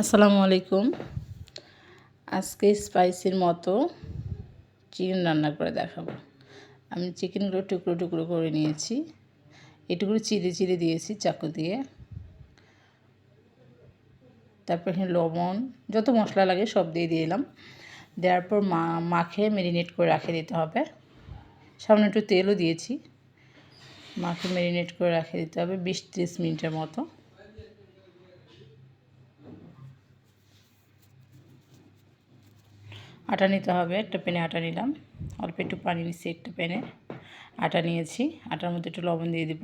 আসসালামু আলাইকুম। আজকে স্পাইসির মতো চিকেন রান্না করে দেখাবো। আমি চিকেনগুলো টুকরো টুকরো করে নিয়েছি। এটুকু চিড়ে চিড়ে দিয়েছি চাকু দিয়ে। তারপর লবণ, যত মশলা লাগে সব দিয়ে দিলাম। দেওয়ার পর মাখে ম্যারিনেট করে রাখে দিতে হবে। সামনে একটু তেলও দিয়েছি। মাখে ম্যারিনেট করে রাখে দিতে হবে বিশ ত্রিশ মিনিটের মতো। আটা নিতে হবে, একটা প্যানে আটা নিলাম। অল্প একটু পানি নিচ্ছি একটা প্যানে। আটা নিয়েছি, আটার মধ্যে একটু লবণ দিয়ে দিব।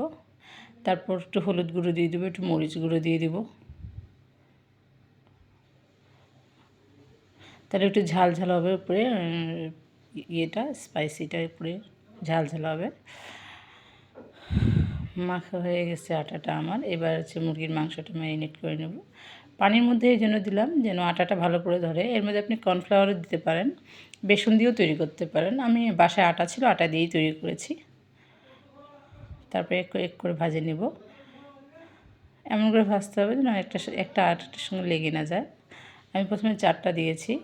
তারপর একটু হলুদ গুঁড়ো দিয়ে দেবো, একটু মরিচ গুঁড়ো দিয়ে দিব। তাহলে একটু ঝাল ঝাল হবে উপরে ইয়েটা, স্পাইসিটা উপরে, ঝাল ঝাল হবে। মাখা হয়ে গেছে আটাটা আমার। এবার হচ্ছে মুরগির মাংসটা ম্যারিনেট করে নেব। পানির মধ্যে এই জন্য দিলাম যেন আটাটা ভালো করে ধরে। এর মধ্যে আপনি কর্নফ্লাওয়ারও দিতে পারেন, বেসন দিয়েও তৈরি করতে পারেন। আমি বাসায় আটা ছিল, আটা দিয়েই তৈরি করেছি। তারপরে এক এক করে ভাজে নেব। এমন করে ভাজতে হবে যেন একটা একটা আটাটার সঙ্গে লেগে না যায়। আমি প্রথমে চারটা দিয়েছি।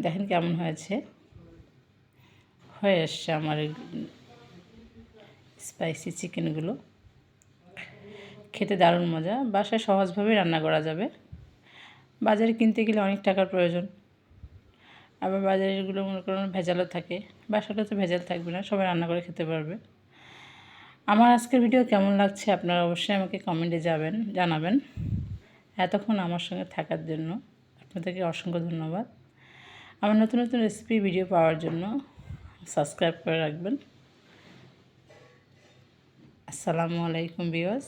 দেখেন কেমন হয়েছে। হয়ে এসছে আমার স্পাইসি চিকেনগুলো। খেতে দারুণ মজা। বাসায় সহজভাবেই রান্না করা যাবে। বাজারে কিনতে গেলে অনেক টাকার প্রয়োজন। আবার বাজারেরগুলো মনে করুন ভেজালও থাকে। বাসাটা তো ভেজাল থাকবে না, সবাই রান্না করে খেতে পারবে। আমার আজকের ভিডিও কেমন লাগছে আপনারা অবশ্যই আমাকে কমেন্টে যাবেন, জানাবেন। এতক্ষণ আমার সঙ্গে থাকার জন্য আপনাদেরকে অসংখ্য ধন্যবাদ। আমার নতুন নতুন রেসিপি ভিডিও পাওয়ার জন্য সাবস্ক্রাইব করে রাখবেন। আসসালামু আলাইকুম বিওয়াস